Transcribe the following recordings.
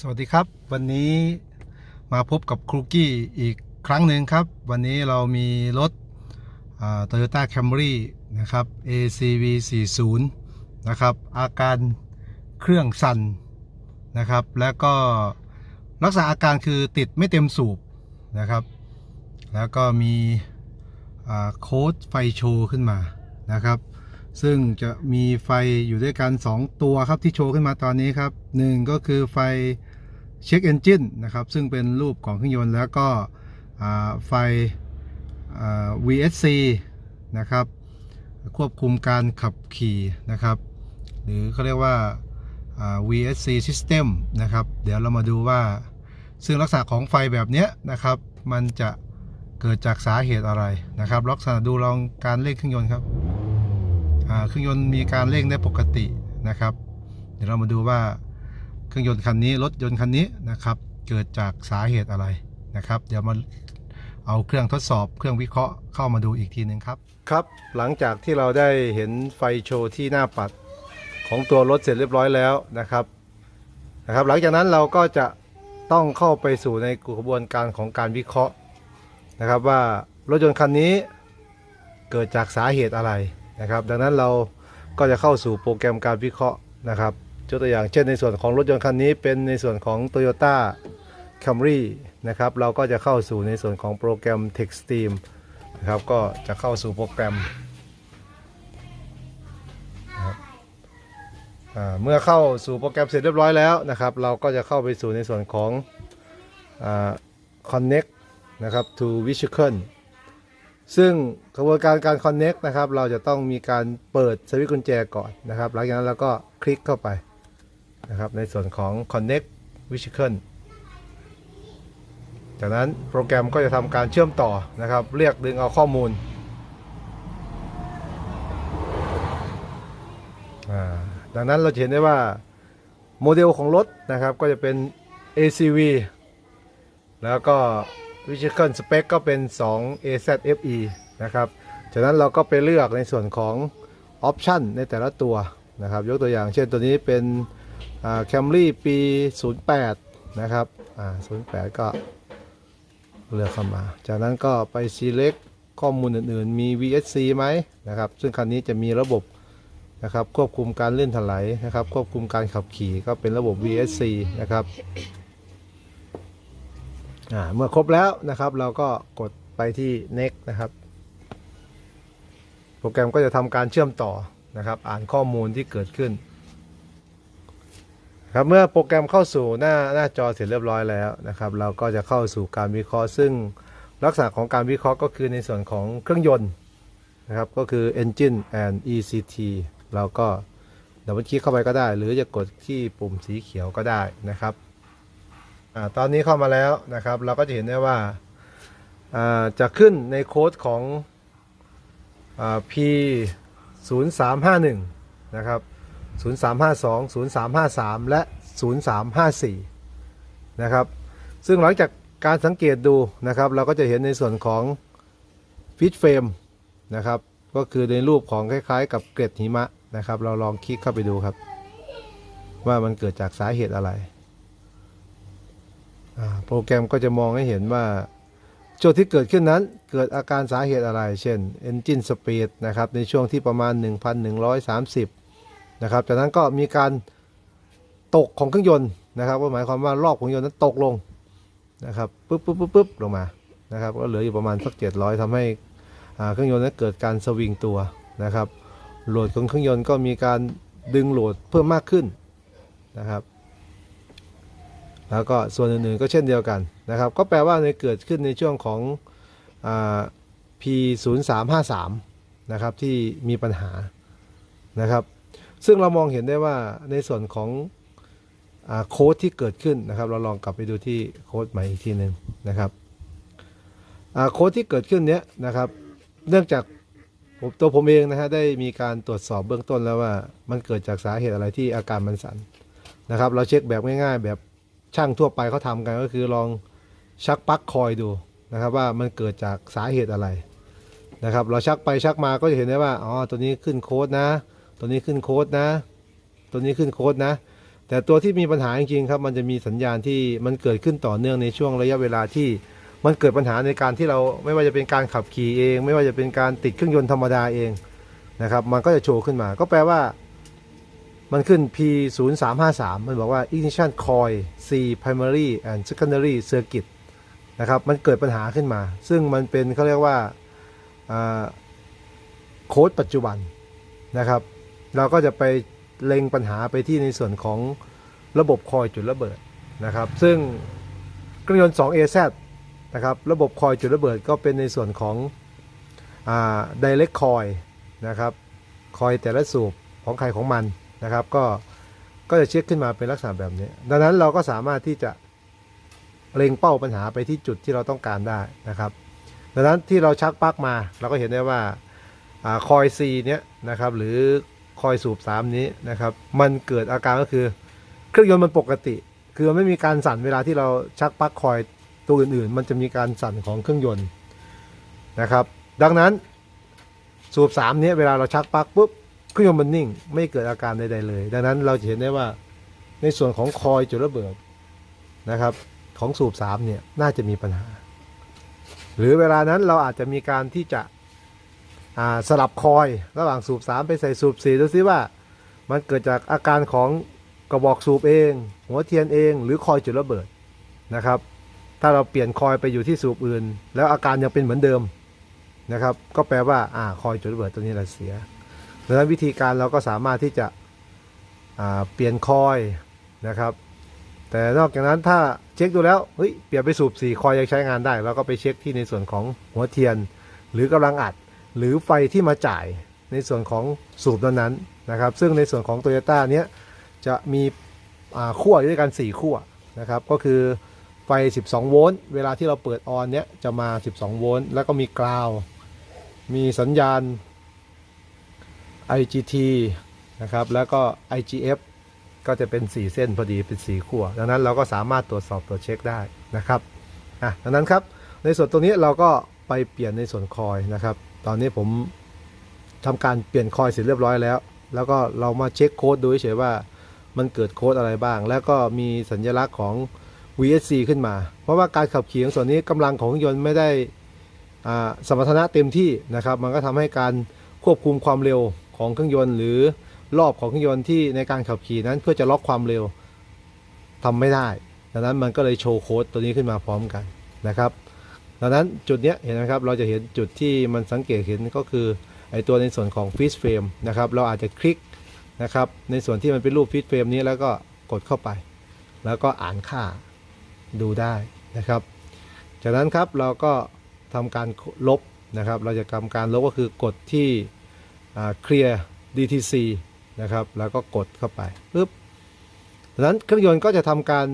สวัสดีครับ วันนี้มาพบกับครูกี้อีกครั้งหนึ่งครับ วันนี้เรามีรถโตโยต้าแคมรี่นะครับ ACV 40นะครับอาการเครื่องสั่นนะครับ แล้วก็ลักษณะอาการคือติดไม่เต็มสูบนะครับ แล้วก็มีโค้ดไฟโชว์ขึ้นมานะครับ ซึ่งจะมีไฟอยู่ด้วยกัน 2 ตัวครับที่โชว์ขึ้นมาตอนนี้ครับหนึ่งก็คือไฟ เช็คเอนจินนะครับซึ่งเป็นรูปของเครื่องยนต์แล้วก็ไฟ VSC นะครับควบคุมการขับขี่นะครับหรือเขาเรียกว่า VSC system นะครับเดี๋ยวเรามาดูว่า ซึ่งลักษณะของไฟแบบนี้นะครับมันจะเกิดจากสาเหตุอะไรนะครับลักษณะดูลองการเร่งเครื่องยนต์ครับเครื่องยนต์มีการเร่งได้ปกตินะครับ เดี๋ยวเรามาดูว่า เครื่องยนต์คันนี้รถยนต์คันนี้นะครับเกิดจากสาเหตุอะไรนะครับ เดี๋ยวมาเอาเครื่องทดสอบเครื่องวิเคราะห์เข้ามาดูอีกทีหนึ่งครับ ครับหลังจากที่เราได้เห็นไฟโชว์ที่หน้าปัดของตัวรถเสร็จเรียบร้อยแล้วนะครับนะครับหลังจากนั้นเราก็จะต้องเข้าไปสู่ในกระบวนการของการวิเคราะห์นะครับว่ารถยนต์คันนี้เกิดจากสาเหตุอะไรนะครับ ดังนั้นเราก็จะเข้าสู่โปรแกรมการวิเคราะห์นะครับ ยกตัวอย่างเช่นในส่วนของรถยนต์คันนี้เป็นในส่วนของ Toyota Camry นะครับเราก็จะเข้าสู่ในส่วนของโปรแกรม TextStream นะครับก็จะเข้าสู่โปรแกรมเมื่อเข้าสู่โปรแกรมเสร็จเรียบร้อยแล้วนะครับ เราก็จะเข้าไปสู่ในส่วนของอ Connect นะครับ to Vehicle ซึ่งกระบวนการการ Connect นะครับ เราจะต้องมีการเปิดสวิตช์กุญแจก่อนนะครับ หลังจากนั้นเราก็คลิกเข้าไป นะครับในส่วนของ Connect Vehicle จากนั้นโปรแกรมก็จะทำการเชื่อมต่อนะครับ เรียกดึงเอาข้อมูลดังนั้นเราเห็นได้ว่าโมเดลของรถนะครับก็จะเป็น ACV แล้วก็ Vehicle Spec ก็เป็น 2 AZFE นะครับ จากนั้นเราก็ไปเลือกในส่วนของ Option ในแต่ละตัวนะครับ ยกตัวอย่างเช่นตัวนี้เป็น อ่า Camry ปี 08 นะครับอ่า08 ก็เลือกเข้ามา จากนั้นก็ไป select ข้อมูลอื่นๆ มี VSC ไหมนะครับ ซึ่งคันนี้จะมีระบบนะครับควบคุมการเลื่อนถลายนะครับ ควบคุมการขับขี่ก็เป็นระบบ VSC นะครับเมื่อครบแล้วนะครับ เราก็กดไปที่ next นะครับ โปรแกรมก็จะทำการเชื่อมต่อนะครับ อ่านข้อมูลที่เกิดขึ้น ครับเมื่อโปรแกรมเข้าสู่หน้าหน้าจอเสร็จเรียบร้อยแล้วนะครับ เราก็จะเข้าสู่การวิเคราะห์ ซึ่งลักษณะของการวิเคราะห์ก็คือในส่วนของเครื่องยนต์นะครับก็คือ engine and ECT เราก็ดับเบิลคลิกเข้าไปก็ได้ หรือจะกดที่ปุ่มสีเขียวก็ได้นะครับอ่าตอนนี้เข้ามาแล้วนะครับ เราก็จะเห็นได้ว่าอ่าจะขึ้นในโค้ดของอ่า P 0 3 5 1นะครับ 0 3 5 2 0 3 5 3 และ 0 3 5 4 นะครับ ซึ่งหลังจากการสังเกตดูนะครับ เราก็จะเห็นในส่วนของฟิตเฟรมนะครับ ก็คือในรูปของคล้ายๆ กับเกล็ดหิมะนะครับ เราลองคลิกเข้าไปดูครับ ว่ามันเกิดจากสาเหตุอะไร โปรแกรมก็จะมองให้เห็นว่าโจทย์ที่เกิดขึ้นนั้นเกิดอาการสาเหตุอะไร เช่น Engine Speed นะครับ ในช่วงที่ประมาณ 1,130 นะครับ จากนั้นก็มีการตกของเครื่องยนต์นะครับก็หมายความว่ารอบของยนต์นั้นตกลงนะครับปุ๊บปุ๊บปุ๊บปุ๊บลงมานะครับ ก็เหลืออยู่ประมาณสัก 700ทำให้เครื่องยนต์นั้นเกิดการสวิงตัวนะครับโหลดของเครื่องยนต์ก็มีการดึงโหลดเพิ่มมากขึ้นนะครับ แล้วก็ส่วนอื่นๆก็เช่นเดียวกันนะครับ ก็แปลว่าในเกิดขึ้นในช่วงของอ่า P 0 3 5 3 นะครับที่มีปัญหานะครับ ซึ่งเรามองเห็นได้ว่าในส่วนของอโค้ดที่เกิดขึ้นนะครับ เราลองกลับไปดูที่โค้ดใหม่อีกทีหนึ่งนะครับโค้ดที่เกิดขึ้นเนี้ยนะครับ เนื่องจากตัวผมเองนะฮะได้มีการตรวจสอบเบื้องต้นแล้วว่ามันเกิดจากสาเหตุอะไรที่อาการมันสั่นนะครับ เราเช็คแบบง่ายๆ แบบช่างทั่วไปเขาทำกันก็คือลองชักปลั๊กคอยดูนะครับว่ามันเกิดจากสาเหตุอะไรนะครับ เราชักไปชักมาก็จะเห็นได้ว่าอ๋อตัวนี้ขึ้นโค้ดนะ ตัวนี้ขึ้นโค้ดนะ ตัวนี้ขึ้นโค้ดนะ แต่ตัวที่มีปัญหาจริงๆครับ มันจะมีสัญญาณที่มันเกิดขึ้นต่อเนื่องในช่วงระยะเวลาที่มันเกิดปัญหาในการที่เราไม่ว่าจะเป็นการขับขี่เอง ไม่ว่าจะเป็นการติดเครื่องยนต์ธรรมดาเองนะครับ มันก็จะโชว์ขึ้นมา ก็แปลว่า มันขึ้น P 0 3 5 3 มันบอกว่า ignition coil C primary and secondary circuit นะครับ มันเกิดปัญหาขึ้นมา ซึ่งมันเป็นเขาเรียกว่าอ่าโค้ดปัจจุบันนะครับ เราก็จะไปเล็งปัญหาไปที่ในส่วนของระบบคอยจุดระเบิดนะครับ ซึ่งเครื่องยนต์ 2AZ นะครับระบบคอยจุดระเบิดก็เป็นในส่วนของอ่า direct coil นะครับคอยแต่ละสูบของใครของมันนะครับก็ก็จะเช็คขึ้นมาเป็นลักษณะแบบนี้ ดังนั้นเราก็สามารถที่จะเล็งเป้าปัญหาไปที่จุดที่เราต้องการได้นะครับ ดังนั้นที่เราชักปลั๊กมา เราก็เห็นได้ว่าคอย C เนี้ยนะครับหรือ คอยสูบ3นี้นะครับ มันเกิดอาการก็คือ เครื่องยนต์มันปกติ คือมันไม่มีการสั่นเวลาที่เราชักปลั๊กคอยตัวอื่นๆ มันจะมีการสั่นของเครื่องยนต์นะครับ ดังนั้นสูบ3เนี้เวลาเราชักปลั๊กปุ๊บเครื่องยนต์มันนิ่ง ไม่เกิดอาการใดๆเลย ดังนั้นเราจะเห็นได้ว่าในส่วนของคอยจุดระเบิดนะครับ ของสูบ3เนี่ยน่าจะมีปัญหา หรือเวลานั้นเราอาจจะมีการที่จะ สลับคอยระหว่างสูบ 3 ไปใส่สูบ4ดูซิว่า มันเกิดจากอาการของกระบอกสูบเอง หัวเทียนเองหรือคอยจุดระเบิดนะครับ ถ้าเราเปลี่ยนคอยไปอยู่ที่สูบอื่น แล้วอาการยังเป็นเหมือนเดิมนะครับ ก็แปลว่าอ่าคอยจุดระเบิดตัวนี้แหละเสียดังนั้นวิธีการเราก็สามารถที่จะเปลี่ยนคอยนะครับ แต่นอกจากนั้นถ้าเช็คดูแล้วเฮ้ยเปลี่ยนไปสูบ4คอยยังใช้งานได้เราก็ไปเช็คที่ในส่วนของหัวเทียน หรือกำลังอัด หรือไฟที่มาจ่ายในส่วนของสูบนั้นๆนะครับ ซึ่งในส่วนของ t o y ยต้าเนี้ยจะมีขั้วอยู่ด้วยกัน 4 ขั้วนะครับ ก็คือไฟ 12 โวลต์ เวลาที่เราเปิดออนเนี้ยจะมา 12 โวลต์ แล้วก็มีกราว มีสัญญาณ IGT นะครับ แล้วก็ IGF ก็จะเป็น 4 เส้นพอดีเป็น 4 ขั้ว ดังนั้นเราก็สามารถตรวจสอบตรวจเช็คได้นะครับ อะ ดังนั้นครับ ในส่วนตรงนี้เราก็ไปเปลี่ยนในส่วนคอยนะครับ ตอนนี้ผมทำการเปลี่ยนคอยเสร็จเรียบร้อยแล้ว แล้วก็เรามาเช็คโค้ดดูเฉยว่ามันเกิดโค้ดอะไรบ้าง แล้วก็มีสัญลักษณ์ของ VSC ขึ้นมา เพราะว่าการขับขี่ของส่วนนี้กำลังของเครื่องยนต์ไม่ได้สมรรถนะเต็มที่นะครับ มันก็ทำให้การควบคุมความเร็วของเครื่องยนต์ หรือรอบของเครื่องยนต์ที่ในการขับขี่นั้นเพื่อจะล็อกความเร็วทำไม่ได้ ดังนั้นมันก็เลยโชว์โค้ดตัวนี้ขึ้นมาพร้อมกันนะครับ ดังนั้นจุดเนี้ยเห็นนะครับเราจะเห็นจุดที่มันสังเกตเห็นก็คือไอตัวในส่วนของฟิชเฟรมนะครับเราอาจจะคลิกนะครับในส่วนที่มันเป็นรูปฟิชเฟรมนี้แล้วก็กดเข้าไป แล้วก็อ่านค่าดูได้นะครับ จากนั้นครับเราก็ทำการลบนะครับ เราจะทำการลบก็คือกดที่เคลียร์ DTC นะครับแล้วก็กดเข้าไปปึ๊บจากนั้นเครื่องยนต์ก็จะทำการ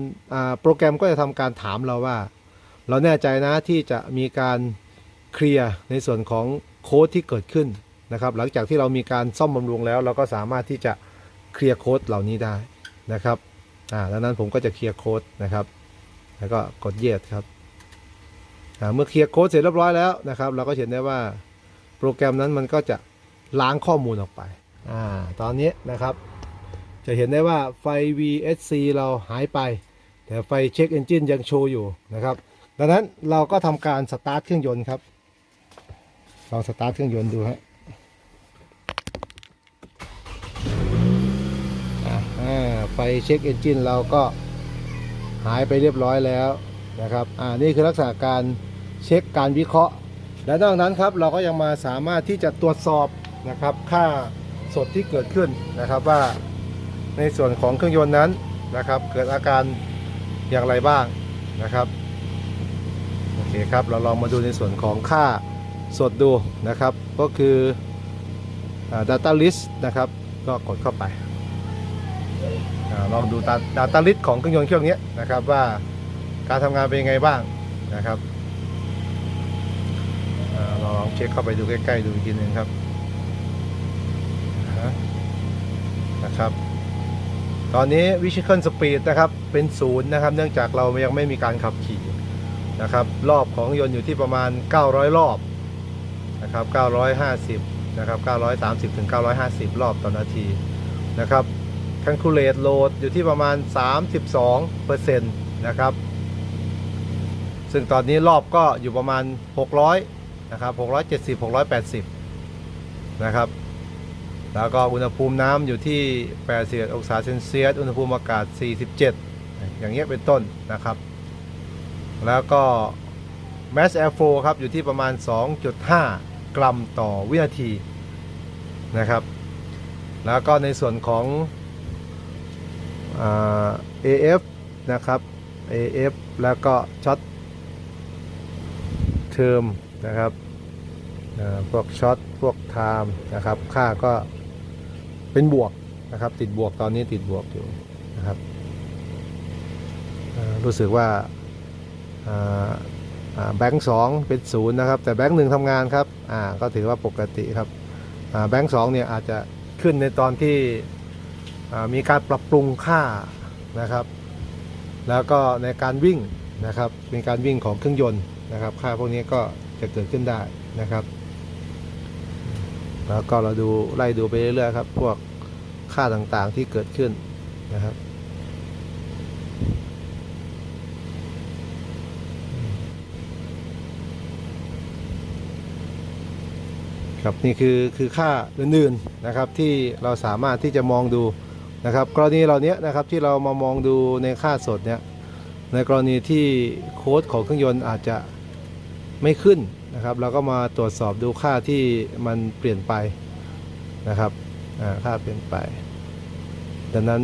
โปรแกรมก็จะทำการถามเราว่า เราแน่ใจนะที่จะมีการเคลียร์ในส่วนของโค้ดที่เกิดขึ้นนะครับ หลังจากที่เรามีการซ่อมบำรุงแล้ว เราก็สามารถที่จะเคลียร์โค้ดเหล่านี้ได้นะครับอ่าดังนั้นผมก็จะเคลียร์โค้ดนะครับ แล้วก็กดเย s ครับอ่าเมื่อเคลียร์โค้ดเสร็จเรียบร้อยแล้วนะครับ เราก็เห็นได้ว่าโปรแกรมนั้นมันก็จะล้างข้อมูลออกไปอ่าตอนนี้นะครับ จะเห็นได้ว่าไฟ VSC เราหายไป แต่ไฟเช็คเอนจินยังโชว์อยู่นะครับ ดังนั้นเราก็ทำการสตาร์ทเครื่องยนต์ครับลองสตาร์ทเครื่องยนต์ดูฮะไฟเช็คเอนจินเราก็หายไปเรียบร้อยแล้วนะครับ อ่า นี่คือลักษณะการเช็คการวิเคราะห์ และนอกนั้นครับเราก็ยังมาสามารถที่จะตรวจสอบนะครับค่าสดที่เกิดขึ้นนะครับว่าในส่วนของเครื่องยนต์นั้นนะครับ เกิดอาการอย่างไรบ้างนะครับ เคครับเราลองมาดูในส่วนของค่าสดดูนะครับ ก็คือ data list นะครับ ก็กดเข้าไปอลองดู data list ของเครื่องยนต์เครื่องนี้นะครับว่าการทำงานเป็นยังไงบ้างนะครับอาเราลองเช็คเข้าไปดูใกล้ๆดูอีกทีหนึงครับนะครับตอนนี้ Vehicle Speed นะครับเป็นศูนย์นะครับ เนื่องจากเรายังไม่มีการขับขี่ นะครับรอบของยนต์อยู่ที่ประมาณ 900 รอบนะครับ950นะครับ930ถึง950 รอบต่อนาทีนะครับ calculate load อยู่ที่ประมาณ 32%นะครับซึ่งตอนนี้รอบก็อยู่ประมาณ 600นะครับ670 680นะครับแล้วก็อุณหภูมิน้ำอยู่ที่81องศาเซนเซียส อุณหภูมิอากาศ 47 อย่างเงี้ยเป็นต้นนะครับ แล้วก็ mass airflow ครับ อยู่ที่ประมาณ 2.5 กรัมต่อวินาทีนะครับ แล้วก็ในส่วนของอ AF นะครับ AF แล้วก็ช็อตเทอมนะครับพวกช็อตพวกไทม์นะครับ ค่าก็เป็นบวกนะครับ ติดบวกตอนนี้ติดบวกอยู่นะครับรู้สึกว่า แบงค์สองเป็นศูนย์นะครับ แต่แบงค์หนึ่งทำงานครับอ่าก็ถือว่าปกติครับแบงค์สองเนี่ยอาจจะขึ้นในตอนที่มีการปรับปรุงค่านะครับ แล้วก็ในการวิ่งนะครับมีการวิ่งของเครื่องยนต์นะครับ ค่าพวกนี้ก็จะเกิดขึ้นได้นะครับ แล้วก็เราดูไล่ดูไปเรื่อยๆครับ พวกค่าต่างๆที่เกิดขึ้นนะครับ ครับนี่คือคือค่าอื่นๆนะครับที่เราสามารถที่จะมองดูนะครับ กรณีเหล่านี้นะครับที่เรามามองดูในค่าสดเนี่ยในกรณีที่โค้ดของเครื่องยนต์อาจจะไม่ขึ้นนะครับ เราก็มาตรวจสอบดูค่าที่มันเปลี่ยนไปนะครับค่าเปลี่ยนไป ดังนั้น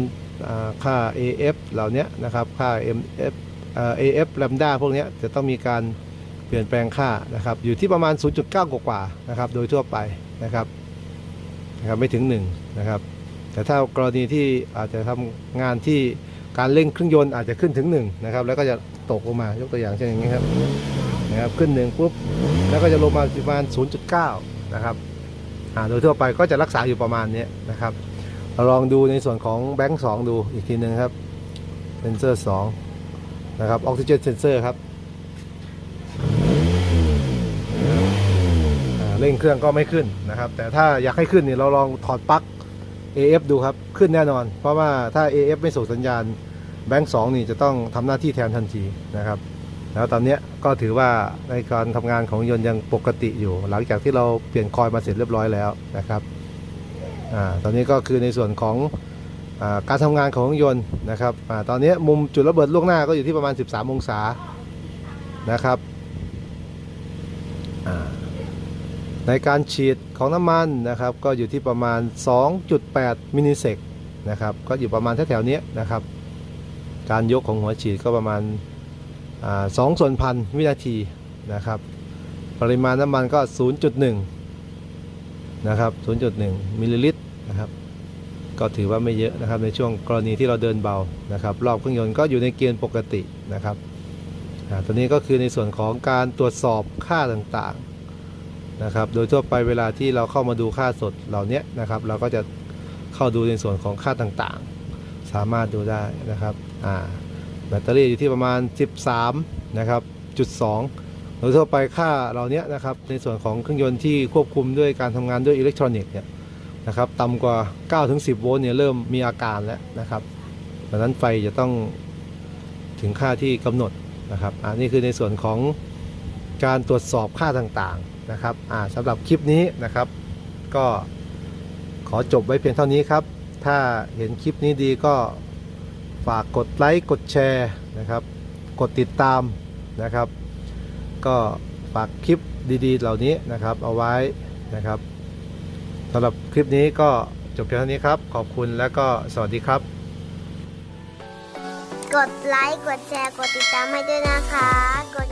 อ่าค่า AF เหล่านี้นะครับค่า MF อ่า AF lambda พวกนี้จะต้องมีการ เปลี่ยนแปลงค่านะครับ อยู่ที่ประมาณ 0.9 กว่าๆนะครับ โดยทั่วไปนะครับนะครับไม่ถึง1นะครับ แต่ถ้ากรณีที่อาจจะทำงานที่การเร่งเครื่องยนต์อาจจะขึ้นถึง1นะครับ แล้วก็จะตกลงมายกตัวอย่างเช่นอย่างนี้ครับนะครับขึ้น1ปุ๊บแล้วก็จะลงมาประมาณ 0.9 นะครับโดยทั่วไปก็จะรักษาอยู่ประมาณนี้นะครับเราลองดูในส่วนของแบงค์2ดูอีกทีหนึ่งครับเซนเซอร์2นะครับออกซิเจนเซนเซอร์ครับอ่า เร่งเครื่องก็ไม่ขึ้นนะครับ แต่ถ้าอยากให้ขึ้นเนี่ยเราลองถอดปลั๊ก AF ดูครับ ขึ้นแน่นอน เพราะว่าถ้า AF ไม่ส่งสัญญาณแบงค์2นี่จะต้องทำหน้าที่แทนทันทีนะครับ แล้วตอนนี้ก็ถือว่าในการทำงานของยนต์ยังปกติอยู่ หลังจากที่เราเปลี่ยนคอยล์มาเสร็จเรียบร้อยแล้วนะครับอ่าตอนนี้ก็คือในส่วนของอาการทำงานของยนต์นะครับอาตอนนี้มุมจุดระเบิดล่วงหน้าก็อยู่ที่ประมาณ 13 องศานะครับอ่า ในการฉีดของน้ำมันนะครับ ก็อยู่ที่ประมาณ 2.8 มิลลิเซกนะครับ ก็อยู่ประมาณแถวๆนี้นะครับ การยกของหัวฉีดก็ประมาณอ่า2ส่วนพันวินาทีนะครับ ปริมาณน้ำมันก็ 0.1 นะครับ 0.1 มิลลิลิตรนะครับ ก็ถือว่าไม่เยอะนะครับ ในช่วงกรณีที่เราเดินเบานะครับ รอบเครื่องยนต์ก็อยู่ในเกณฑ์ปกตินะครับตัวนี้ก็คือในส่วนของการตรวจสอบค่าต่างๆ นะครับ โดยทั่วไปเวลาที่เราเข้ามาดูค่าสดเหล่านี้นะครับ เราก็จะเข้าดูในส่วนของค่าต่างๆ สามารถดูได้นะครับอ่าแบตเตอรี่อยู่ที่ประมาณ 13นะครับจุด2โดยทั่วไปค่าเหล่านี้นะครับ ในส่วนของเครื่องยนต์ที่ควบคุมด้วยการทำงานด้วยอิเล็กทรอนิกส์เนี่ยนะครับต่ำกว่า 9-10 โวลต์เนี่ยเริ่มมีอาการแล้วนะครับดังนั้นไฟจะต้องถึงค่าที่กำหนดนะครับ อันนี้คือในส่วนของการตรวจสอบค่าต่างๆ นะครับอ่าสำหรับคลิปนี้นะครับ ก็ขอจบไว้เพียงเท่านี้ครับ ถ้าเห็นคลิปนี้ดีก็ฝากกดไลค์กดแชร์นะครับ กดติดตามนะครับ ก็ฝากคลิปดีๆ เหล่านี้นะครับ เอาไว้นะครับสำหรับคลิปนี้ก็จบเพียงเท่านี้ครับ ขอบคุณและก็สวัสดีครับ กดไลค์ กดแชร์ กดติดตามให้ด้วยนะคะ กด